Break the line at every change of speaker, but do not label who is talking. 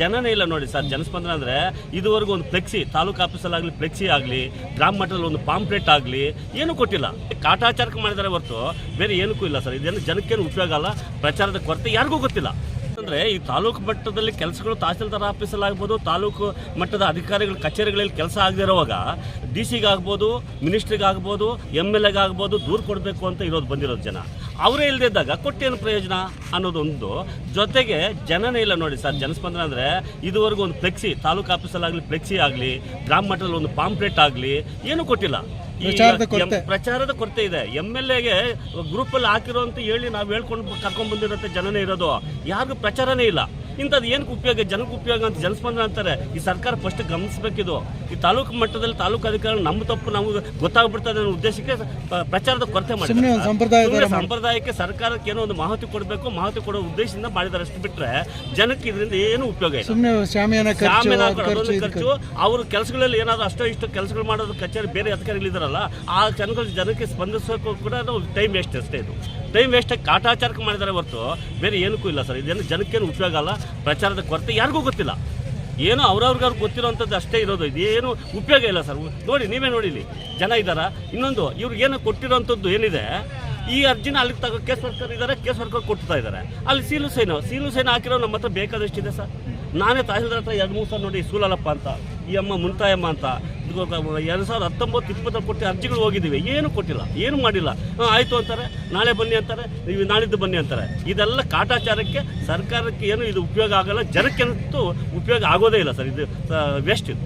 ಜನನೇ ಇಲ್ಲ ನೋಡಿ ಸರ್. ಜನಸ್ಪಂದನ ಅಂದರೆ ಇದುವರೆಗೂ ಒಂದು ಫ್ಲೆಕ್ಸಿ, ತಾಲೂಕು ಆಫೀಸಲ್ಲಾಗಲಿ ಫ್ಲೆಕ್ಸಿ ಆಗಲಿ, ಗ್ರಾಮ ಮಟ್ಟದಲ್ಲಿ ಒಂದು ಪಾಂಪ್ಲೆಟ್ ಆಗಲಿ, ಏನೂ ಕೊಟ್ಟಿಲ್ಲ. ಕಾಟಾಚಾರಕ್ಕೆ ಮಾಡಿದ್ದಾರೆ ಹೊರತು, ಬೇರೆ ಏನಕ್ಕೂ ಇಲ್ಲ ಸರ್. ಇದೇನು ಜನಕ್ಕೇನು ಉಪಯೋಗ ಅಲ್ಲ. ಪ್ರಚಾರದ ಕೊರತೆ ಯಾರಿಗೂ ಗೊತ್ತಿಲ್ಲ. ಅಂದ್ರೆ ಈ ತಾಲೂಕು ಮಟ್ಟದಲ್ಲಿ ಕೆಲಸಗಳು ತಹಸೀಲ್ದಾರ್ ಆಫೀಸಲ್ಲಿ ಆಗ್ಬೋದು, ತಾಲೂಕು ಮಟ್ಟದ ಅಧಿಕಾರಿಗಳ ಕಚೇರಿಗಳಲ್ಲಿ ಕೆಲಸ ಆಗದೇ ಇರುವಾಗ ಡಿ ಸಿಗಾಗ್ಬೋದು ಮಿನಿಸ್ಟ್ರಿಗಾಗ್ಬೋದು ಎಂ ಎಲ್ ಎಗಾಗ್ಬೋದು ದೂರು ಕೊಡಬೇಕು ಅಂತ ಇರೋದು ಬಂದಿರೋದು ಜನ. ಅವರೇ ಇಲ್ಲದಿದ್ದಾಗ ಕೊಟ್ಟೇನು ಪ್ರಯೋಜನ ಅನ್ನೋದೊಂದು. ಜೊತೆಗೆ ಜನನೇ ಇಲ್ಲ ನೋಡಿ ಸರ್, ಜನಸ್ಪಂದನ ಅಂದರೆ ಇದುವರೆಗೂ ಒಂದು ಫ್ಲೆಕ್ಸಿ, ತಾಲೂಕು ಆಫೀಸಲ್ಲಾಗಲಿ, ಫ್ಲೆಕ್ಸಿ ಆಗಲಿ, ಗ್ರಾಮ ಮಟ್ಟದಲ್ಲಿ ಒಂದು ಪಾಂಪ್ಲೆಟ್ ಆಗಲಿ, ಏನೂ ಕೊಟ್ಟಿಲ್ಲ.
ಪ್ರಚಾರದ ಕೊರತೆ.
ಇದೆ. ಎಂ ಎಲ್ ಎಗೆ ಗ್ರೂಪಲ್ಲಿ ಹಾಕಿರೋ ಅಂತ ಹೇಳಿ ನಾವು ಹೇಳ್ಕೊಂಡು ಕರ್ಕೊಂಡ್ ಬಂದಿರೋಂಥ ಜನನೇ ಇರೋದು. ಯಾರಿಗೂ ಪ್ರಚಾರನೇ ಇಲ್ಲ. ಇಂಥದ್ದು ಏನಕ್ಕೆ ಉಪಯೋಗ? ಜನಕ್ಕೆ ಉಪಯೋಗ ಅಂತ ಜನಸ್ಪಂದನ ಅಂತಾರೆ. ಈ ಸರ್ಕಾರ ಫಸ್ಟ್ ಗಮನಿಸಬೇಕಿದು ಈ ತಾಲೂಕು ಮಟ್ಟದಲ್ಲಿ ತಾಲೂಕು ಅಧಿಕಾರಿಗಳು ನಮ್ಮ ತಪ್ಪು ನಮಗೆ ಗೊತ್ತಾಗ್ಬಿಡ್ತದೆ ಅನ್ನೋ ಉದ್ದೇಶಕ್ಕೆ ಪ್ರಚಾರದ ಕೊರತೆ
ಮಾಡ್ತಾರೆ.
ಸಂಪ್ರದಾಯಕ್ಕೆ ಸರ್ಕಾರಕ್ಕೆ ಏನೋ ಒಂದು ಮಾಹಿತಿ ಕೊಡಬೇಕು ಮಾಹಿತಿ ಕೊಡೋ ಉದ್ದೇಶದಿಂದ ಮಾಡಿದ್ದಾರೆ ಅಷ್ಟು ಬಿಟ್ಟರೆ ಜನಕ್ಕೆ ಇದರಿಂದ ಏನು ಉಪಯೋಗ
ಖರ್ಚು
ಅವರು ಕೆಲಸಗಳಲ್ಲಿ ಏನಾದ್ರು ಅಷ್ಟೋ ಇಷ್ಟೋ ಕೆಲಸಗಳು ಮಾಡೋದು ಕಚೇರಿ ಬೇರೆ ಅಧಿಕಾರಿಗಳಿದಾರಲ್ಲ ಆ ಜನಗಳು ಜನಕ್ಕೆ ಸ್ಪಂದಿಸೋಕ್ಕೂ ಕೂಡ ಟೈಮ್ ವೇಸ್ಟ್ ಅಷ್ಟೇ ಇದು. ಟೈಮ್ ವೇಸ್ಟ್ ಕಾಟಾಚಾರಕ್ಕೆ ಮಾಡಿದ್ದಾರೆ ಹೊರತು ಬೇರೆ ಏನಕ್ಕೂ ಇಲ್ಲ ಸರ್. ಇದೇನು ಜನಕ್ಕೇನು ಉಪಯೋಗ ಅಲ್ಲ. ಪ್ರಚಾರದ ಕೊರತೆ ಯಾರಿಗೂ ಗೊತ್ತಿಲ್ಲ. ಏನೋ ಅವ್ರವ್ರಿಗವ್ರು ಗೊತ್ತಿರೋಂಥದ್ದು ಅಷ್ಟೇ ಇರೋದು. ಇದೇನು ಉಪಯೋಗ ಇಲ್ಲ ಸರ್. ನೋಡಿ, ನೀವೇ ನೋಡಿಲಿ. ಜನ ಇದ್ದಾರಾ? ಇನ್ನೊಂದು, ಇವ್ರಿಗೆ ಏನೋ ಕೊಟ್ಟಿರೋಂಥದ್ದು ಏನಿದೆ? ಈ ಅರ್ಜಿನ ಅಲ್ಲಿಗೆ ತಗೋ, ಕೇಸ್ ವರ್ಕರ್ ಇದ್ದಾರೆ ಕೇಸ್ ವರ್ಕರ್ ಕೊಡ್ತಾ ಇದ್ದಾರೆ ಅಲ್ಲಿ ಸೀಲು ಸೈನು. ಸೀಲು ಸೈನ್ ಹಾಕಿರೋ ನಮ್ಮ ಹತ್ರ ಬೇಕಾದಷ್ಟಿದೆ ಸರ್. ನಾನೇ ತಹಸೀಲ್ದಾರ್ ಹತ್ರ ಎರಡು ಮೂರು ಸಲ ನೋಡಿ ಸೂಲಲ್ಲಪ್ಪ ಅಂತ. ಈ ಅಮ್ಮ ಮುಂತಾಯಮ್ಮ ಅಂತ. ಎರಡು ಸಾವಿರದ ಹತ್ತೊಂಬತ್ತು ಇಪ್ಪತ್ತರ ಕೊಟ್ಟು ಅರ್ಜಿಗಳು ಹೋಗಿದ್ದೀವಿ. ಏನು ಕೊಟ್ಟಿಲ್ಲ, ಏನು ಮಾಡಿಲ್ಲ. ಆಯಿತು ಅಂತಾರೆ, ನಾಳೆ ಬನ್ನಿ ಅಂತಾರೆ, ನೀವು ನಾಳಿದ್ದು ಬನ್ನಿ ಅಂತಾರೆ. ಇದೆಲ್ಲ ಕಾಟಾಚಾರಕ್ಕೆ ಸರ್ಕಾರಕ್ಕೆ ಏನು ಇದು ಉಪಯೋಗ ಆಗಲ್ಲ, ಜನಕ್ಕೆ ಉಪಯೋಗ ಆಗೋದೇ ಇಲ್ಲ ಸರ್. ಇದು ವೇಸ್ಟ್ ಇದು.